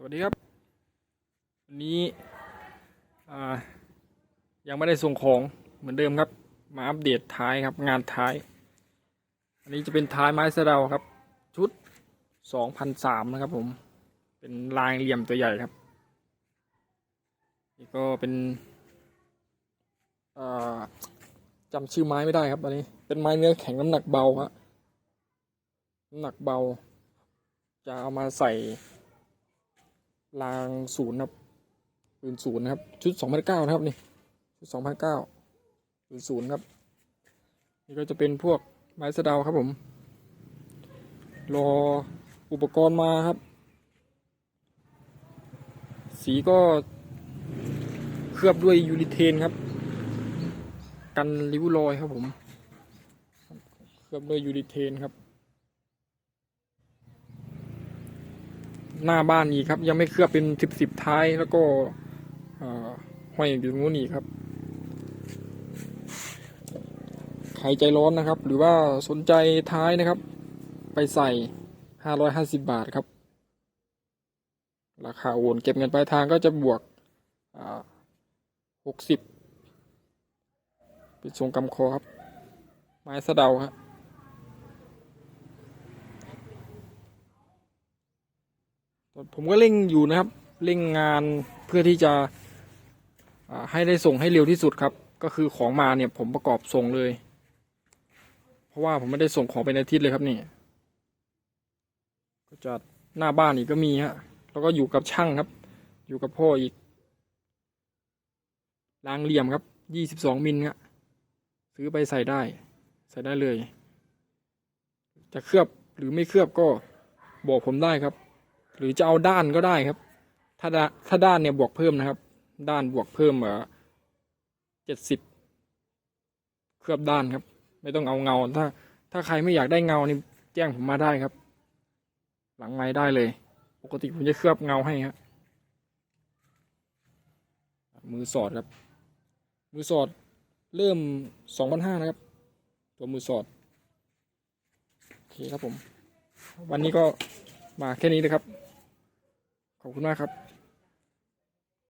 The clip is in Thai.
สวัสดีครับ วันนี้ยังไม่ได้ส่งของเหมือนเดิมครับ มาอัปเดตท้ายครับ งานท้าย อันนี้จะเป็นท้ายไม้สะเดาครับ ชุดสองพันสามนะครับผม เป็นลายเหลี่ยมตัวใหญ่ครับ นี่ก็เป็นจำชื่อไม้ไม่ได้ครับอันนี้ เป็นไม้เนื้อแข็งน้ำหนักเบาฮะน้ำหนักเบา จะเอามาใส่ รางศูนย์ครับปืนศูนย์นะครับ ชุดสองพันเก้านะครับนี่ ชุดสองพันเก้าปืนศูนย์ครับ นี่ก็จะเป็นพวกไม้สะดาครับผม รออุปกรณ์มาครับ สีก็เคลือบด้วยยูริเทนครับ กันริ้วรอยครับผม เคลือบด้วยยูริเทนครับ หน้าบ้านอีกครับ ยังไม่เคลือบเป็นสิบสิบท้ายแล้วก็ห้อยอยู่ตรงนู้นอีกครับ ใครใจร้อนนะครับ หรือว่าสนใจท้ายนะครับ ไปใส่ห้าร้อยห้าสิบบาทครับ ราคาโอนเก็บเงินปลายทางก็จะบวกหกสิบเป็นทรงกำคอครับ ไม้สะเดาครับ ผมก็เร่งอยู่นะครับเร่งงานเพื่อที่จะให้ได้ส่งให้เร็วที่สุดครับ ก็คือของมาเนี่ยผมประกอบส่งเลย เพราะว่าผมไม่ได้ส่งของเป็นอาทิตย์เลยครับนี่ก็จะหน้าบ้านอีกก็มีฮะแล้วก็อยู่กับช่างครับ อยู่กับพ่ออีกรางเหลี่ยมครับยี่สิบสองมิลครับซื้อไปใส่ได้ ใส่ได้เลย จะเคลือบหรือไม่เคลือบก็บอกผมได้ครับ หรือจะเอาด้านก็ได้ครับถ้าด้าถ้าด้านเนี่ยบวกเพิ่มนะครับ ด้านบวกเพิ่มเออเจ็ดสิบเคลือบด้านครับ ไม่ต้องเอาเงา ถ้า ถ้าใครไม่อยากได้เงานี่แจ้งผมมาได้ครับ หลังไม้ได้เลย ปกติผมจะเคลือบเงาให้ครับมือสอดครับ มือสอดเริ่มสองพันห้านะครับ ตัวมือสอดโอเคครับผม วันนี้ก็มาแค่นี้นะครับ อบคุณมากครับ